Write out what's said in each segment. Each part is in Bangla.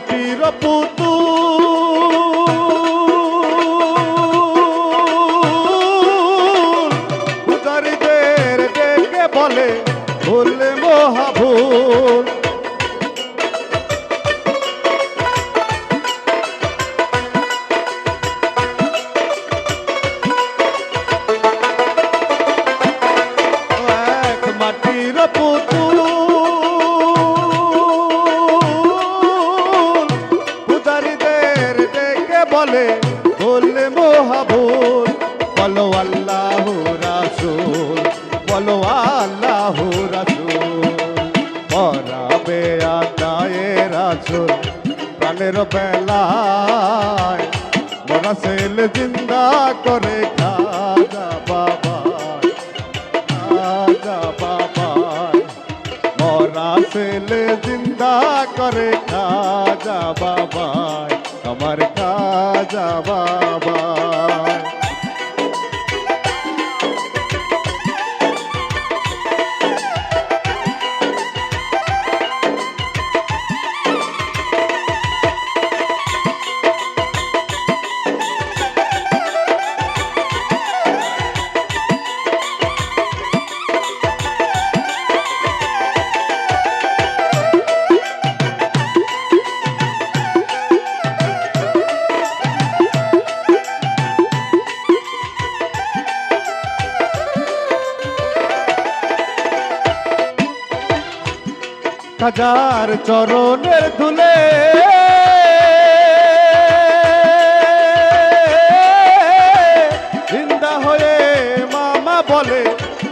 মাটির পুতু বলে ভুল মহাভুল আল্লাহ রাসুল পরাবে আদায়ে রাসুল প্রাণের বেলায় মরা সেল জিন্দা করে খাজা বাবা খাজা বাবা মরা সেলে জিন্দা করে খাজা বাবা আমার খাজা বাবা হাজার চরণের ধুলে। জিন্দা হয়ে মামা বলে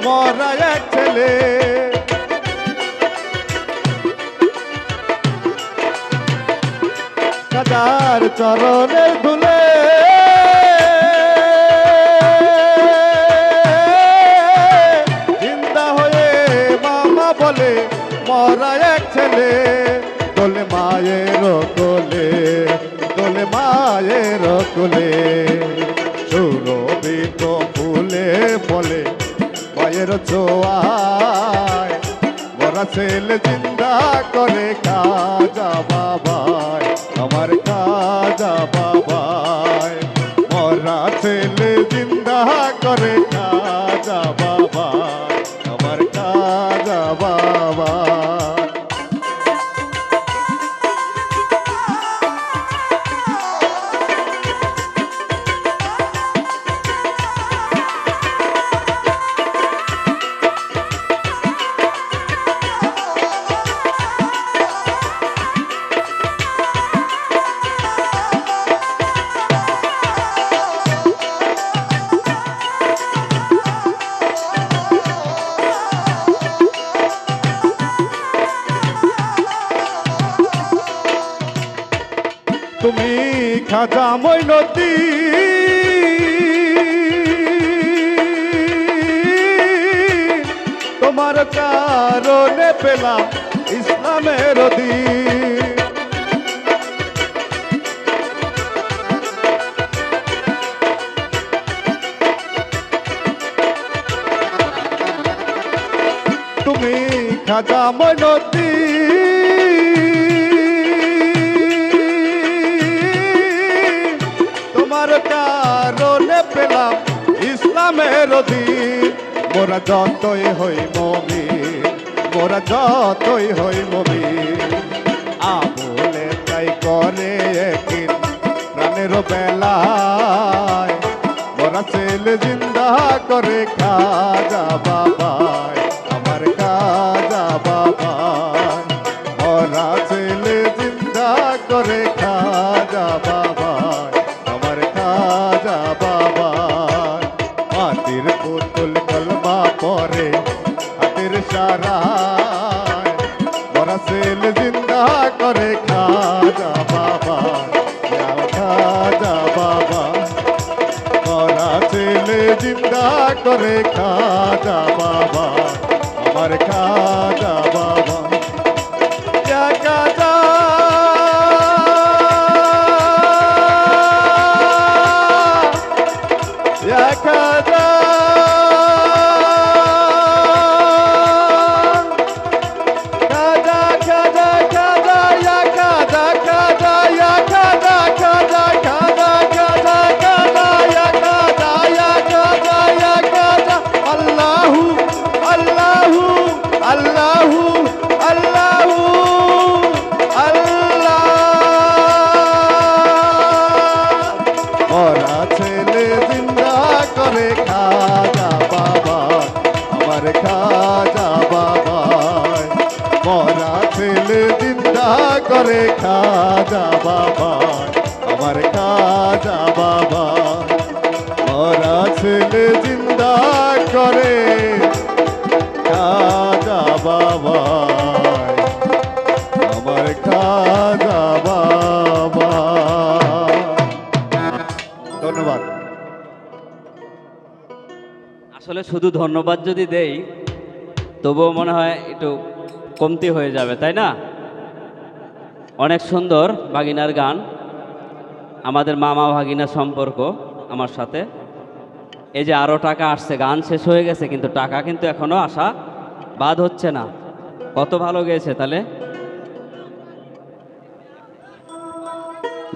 মরা এক ছেলে। হাজার চরণের ধুলে। জিন্দা হয়ে মামা বলে মরা এক ছেলে, দোলে মায়ের কোলে, দোলে মায়ের কোলে। সুরভিত ফুলে ফলে মায়ের ছোঁয়ায়। মরা ছেলে জিন্দা করে, খাজা বাবাই আমার খাজা বাবাই মরা ছেলে জিন্দা করে তুমি খাজা মৈনতি। তোমার কারণে পেলাম ইসলামের দিন তুমি খাজা মৈনতি। তোমার কারণে পেলাম ইসলামের দিন মোরা যতই হই মমি মোরা যতই হই মমি আবুলে তাই করে একিন প্রাণের বেলায়। মোরা ছেলে জিন্দা করে খাজা বাবাই আমার খাজা করে খাজা বাবা খাজা বাবা। করা ছেলে জিন্দা করে খাজা বাবা আমার খাজা বাবা। মরা ছেলে চিন্তা করে খাজা বাবায় আমার খাজা বাবা মরা ছেলে চিন্তা করে খাজা বাবায় আমার খাজা বাবা ধন্যবাদ। আসলে শুধু ধন্যবাদ যদি দেই তবুও মনে হয় একটু কমতি হয়ে যাবে, তাই না? অনেক সুন্দর বাগিনার গান, আমাদের মামা ভাগিনা সম্পর্ক আমার সাথে। এই যে আরও টাকা আসছে, গান শেষ হয়ে গেছে, কিন্তু টাকা কিন্তু এখনও আসা বাদ হচ্ছে না। কত ভালো গেয়েছে তাহলে?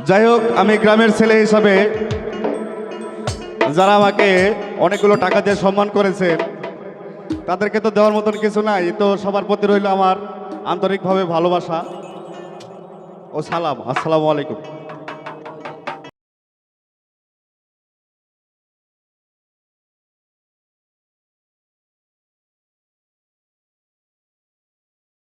যাই হোক, আমি গ্রামের ছেলে হিসাবে যারা আমাকে অনেকগুলো টাকা দিয়ে সম্মান করেছেন তাদেরকে তো দেওয়ার মতন কিছু নাই। তো সবার প্রতি রইল আমার আন্তরিকভাবে ভালোবাসা ও সালাম। আসসালামু আলাইকুম।